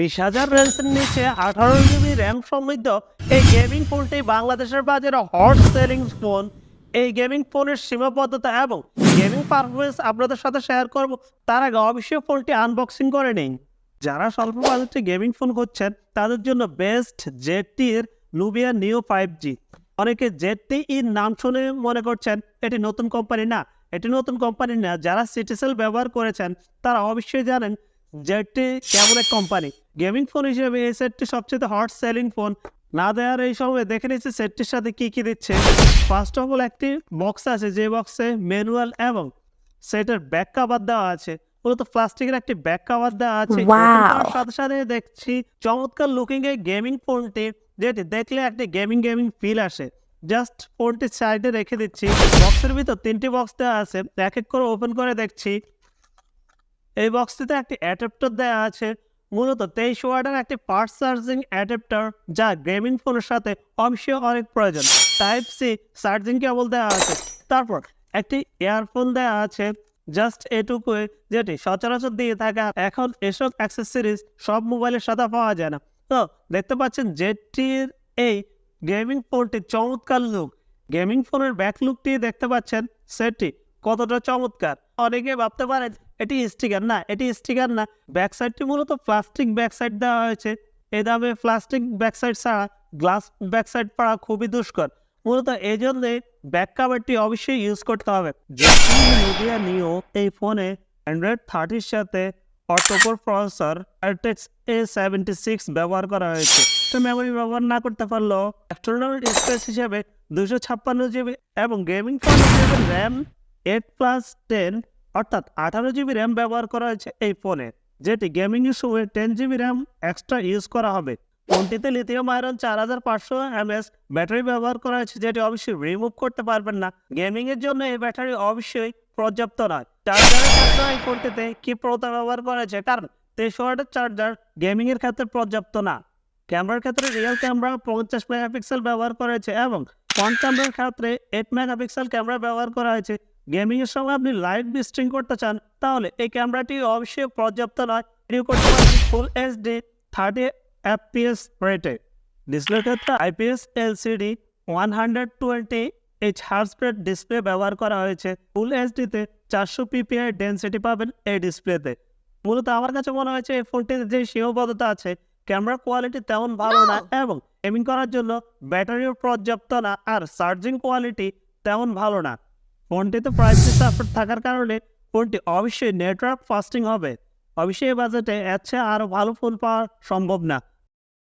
বিশ হাজার রেঞ্জের নিচে আঠারো জিবি র্যাম সমৃদ্ধ। এই গেমিং ফোনটি বাংলাদেশের বাজারে হট সেলিং ফোন এই গেমিং ফোনের সীমাবদ্ধতা এবং গেমিং পারফরমেন্স আপনাদের সাথে শেয়ার করব। তার আগে অবশ্যই ফোনটি আনবক্সিং করে নিন। যারা স্বল্প বাজেটে গেমিং ফোন খুঁজছেন, তাদের জন্য বেস্ট জেটির লুবিয়া নিও ফাইভ জি অনেকে জেটি এর নাম শুনে মনে করছেন, এটি নতুন কোম্পানি না। এটি নতুন কোম্পানি না। যারা সিটিসেল ব্যবহার করেছেন, তারা অবশ্যই জানেন জেটি কেমন এক কোম্পানি গেমিং ফোন হিসেবে এই সেটটি সবচেয়ে হট সেলিং ফোন না দেওয়ার এই সময় দেখে নিচ্ছি সেটটির সাথে কি কি দিচ্ছে। ফার্স্ট অফ অল একটি বক্স আছে যে বক্সে ম্যানুয়াল এবং সেটার ব্যাক কাভার দেওয়া আছে। মূলত প্লাস্টিকের একটি ব্যাক কাভার দেওয়া আছে। সাথে সাথে দেখছি চমৎকার লুকিং এই গেমিং ফোনটি যেটি দেখলে একটি গেমিং গেমিং ফিল আসে। জাস্ট ফোনটি সাইডে রেখে দিচ্ছি। বক্সের ভিতর তিনটি বক্স দেওয়া আছে। এক এক করে ওপেন করে দেখছি। এই বক্সটিতে একটি অ্যাডাপ্টার দেওয়া আছে। মূলত তেইশ ওয়ার্ডের একটি ফাস্ট চার্জিং অ্যাডাপ্টার যা গেমিং ফোনের সাথে অবশ্যই অনেক প্রয়োজন। টাইপ সি চার্জিং কেবল দেওয়া আছে। তারপর একটি ইয়ারফোন দেওয়া আছে। জাস্ট এটুকুই যেটি সচরাচর দিয়ে থাকা। এখন এসব অ্যাক্সেসরিজ সব মোবাইলের সাথে পাওয়া যায় না। তো দেখতে পাচ্ছেন যেটির এই গেমিং ফোনটি চমৎকার লুক গেমিং ফোনের ব্যাক লুকটি দেখতে পাচ্ছেন। সেটি কতটা চমৎকার। অনেকে ভাবতে পারেন এটি স্টিকার না, এটি স্টিকার না। ব্যাক সাইডটি মূলত প্লাস্টিক ব্যাক সাইড দেওয়া হয়েছে। এই দামে প্লাস্টিক ব্যাক সাইড ছাড়া গ্লাস ব্যাক সাইড পাওয়া খুবই দুষ্কর। মূলত এই জন্যে ব্যাক কাভারটি অবশ্যই ইউজ করতে হবে। মিডিয়া নিও, এই ফোনে অ্যান্ড্রয়েড থার্টির সাথে octacore processor Cortex A seventy six ব্যবহার করা হয়েছে। তো মেমোরি ব্যবহার না করতে পারলেও এক্সটার্নাল স্পেস হিসেবে দুশো ছাপ্পান্ন জিবি এবং গেমিং ফোন হিসেবে র্যাম এইট প্লাস টেন অর্থাৎ আঠারো জিবি র্যাম ব্যবহার করা হয়েছে এই ফোনে যেটি গেমিং সময় ten GB RAM extra use করা হবে। ফোনটিতে লিথিয়াম আয়রন চার হাজার পাঁচশো এমএস ব্যাটারি ব্যবহার করা হয়েছে, যেটি অবশ্যই রিমুভ করতে পারবেন না। গেমিং এর জন্য এই ব্যাটারি অবশ্যই পর্যাপ্ত নয়। চার্জারের ক্ষেত্রে এই ফোনটিতে কি প্রতা ব্যবহার করা হয়েছে? কারণ তেইশ ওয়াটের চার্জার গেমিং এর ক্ষেত্রে পর্যাপ্ত না। ক্যামেরার ক্ষেত্রে রিয়েল ক্যামেরা পঞ্চাশ মেগাপিক্সেল ব্যবহার করেছে এবং ফ্রন্ট ক্যামেরার ক্ষেত্রে এইট মেগাপিক্সেল ক্যামেরা ব্যবহার করা হয়েছে। গেমিং এর সময় আপনি লাইভ স্ট্রিং করতে চান তাহলে এই ক্যামেরাটি অবশ্যই পর্যাপ্ত নয়। ভিডিও করতে পারবেন ফুল এইচডি থার্টি এফপিএস রেটে ডিসপ্লের ক্ষেত্রে IPS LCD one hundred twenty H হার্সপ্রেড display ব্যবহার করা হয়েছে। ফুল এইচডিতে চারশো পিপিআই ডেন্সিটি পাবেন এই ডিসপ্লেতে মূলত আমার কাছে মনে হয়েছে এই ফোনটির যে সীমাবদ্ধতা আছে ক্যামেরা কোয়ালিটি তেমন ভালো না এবং গেমিং করার জন্য ব্যাটারিও পর্যাপ্ত না আর চার্জিং কোয়ালিটি তেমন ভালো না। ফোনটিতে প্রাইসটি সাপোর্ট থাকার কারণে ফোনটি অবশ্যই নেটওয়ার্ক ফাস্টিং হবে। অবশ্যই বাজেটে এর চেয়ে আরও ভালো ফোন পাওয়া সম্ভব না।